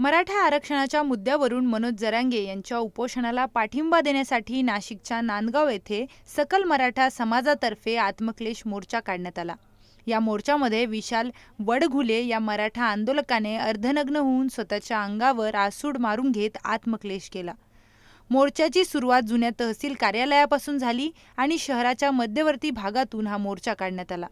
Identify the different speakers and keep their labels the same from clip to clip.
Speaker 1: मराठा आरक्षणाच्या मुद्द्यावरून मनोज जरांगे यांच्या उपोषणाला पाठिंबा देण्यासाठी नाशिकच्या नांदगाव येथे सकल मराठा समाजातर्फे आत्मक्लेश मोर्चा काढण्यात आला. या मोर्चामध्ये विशाल वडघुले या मराठा आंदोलकाने अर्धनग्न होऊन स्वतःच्या अंगावर आसूड मारून घेत आत्मक्लेश केला. मोर्चाची सुरुवात जुन्या तहसील कार्यालयापासून झाली आणि शहराच्या मध्यवर्ती भागातून हा मोर्चा काढण्यात आला.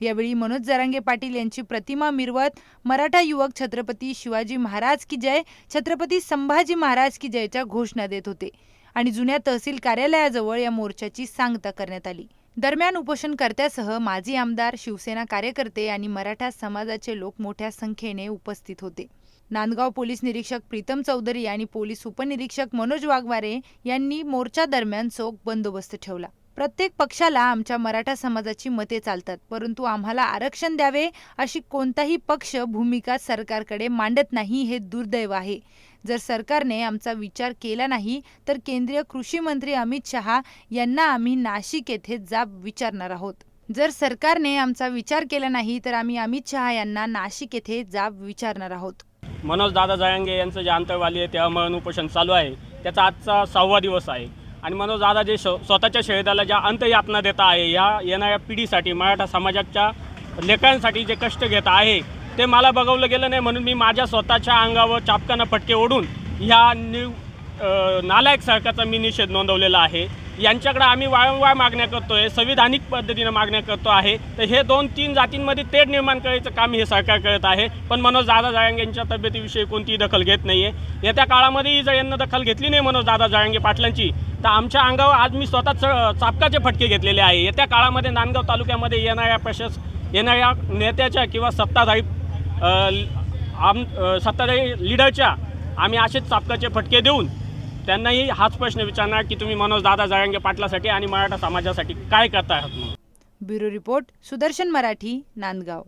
Speaker 1: यावेळी मनोज जरांगे पाटील यांची प्रतिमा मिरवत मराठा युवक छत्रपती शिवाजी महाराज की जय छत्रपती संभाजी महाराज की जयच्या घोषणा देत होते आणि जुन्या तहसील कार्यालयाजवळ या मोर्चाची सांगता करण्यात आली. दरम्यान उपोषणकर्त्यासह माजी आमदार शिवसेना कार्यकर्ते आणि मराठा समाजाचे लोक मोठ्या संख्येने उपस्थित होते. नांदगाव पोलीस निरीक्षक प्रीतम चौधरी आणि पोलीस उपनिरीक्षक मनोज वाघवारे यांनी मोर्चा दरम्यान चोख बंदोबस्त ठेवला. प्रत्येक पक्षाला आमच्या मराठा समाजाची मते चालतात परंतु आम्हाला आरक्षण द्यावे अशी कोणताही पक्ष भूमिका सरकारकडे मांडत नाही हे दुर्दैव आहे. जर सरकारने आमचा विचार केला नाही तर केंद्रीय कृषी मंत्री अमित शहा यांना आम्ही नाशिक येथे जाब विचारणार आहोत. जर सरकारने आमचा विचार केला नाही तर आम्ही अमित शहा यांना नाशिक येथे जाब विचारणार आहोत.
Speaker 2: मनोज दादा जयंगे यांचं जे आंतरवाली आहे ते अमरण उपोषण चालू आहे. त्याचा आजचा सहावा दिवस आहे. आणि मनोज दादा जे स्वतःच्या शहीदाला ज्या अंतयातना देत आहे या येणाऱ्या पिढीसाठी मराठा समाजाच्या लेकरांसाठी जे कष्ट घेत आहे ते मला बघवलं गेलं नाही म्हणून मी माझ्या स्वतःच्या अंगावर चापकानं फटके ओढून ह्या न्यू नालायक सरकारचा मी निषेध नोंदवलेला आहे. यांच्याकडे आम्ही वारंवार मागण्या करतो आहे संविधानिक पद्धतीनं मागण्या करतो आहे. तर हे दोन तीन जातींमध्ये तेढ निर्माण करायचं काम हे सरकार करत आहे. पण मनोज दादा जाळंगे यांच्या तब्येतीविषयी कोणतीही दखल घेत नाही आहे येत्या काळामध्येही जर यांना दखल घेतली नाही मनोज दादा जाळंगे पाटलांची तर आमच्या अंगावर आज मी स्वतः च चापकाचे फटके घेतलेले आहे. येत्या काळामध्ये नांदगाव तालुक्यामध्ये येणाऱ्या प्रशास येणाऱ्या नेत्याच्या किंवा सत्ताधारी आम सत्ताधारी लिडरच्या आम्ही असेच चापकाचे फटके देऊन त्यांनाही हाच प्रश्न विचारणार की तुम्ही मनोज दादा जरांगे पाटलासाठी आणि मराठा समाजासाठी काय करता आहात म्हणून
Speaker 1: ब्युरो रिपोर्ट सुदर्शन मराठी नांदगाव.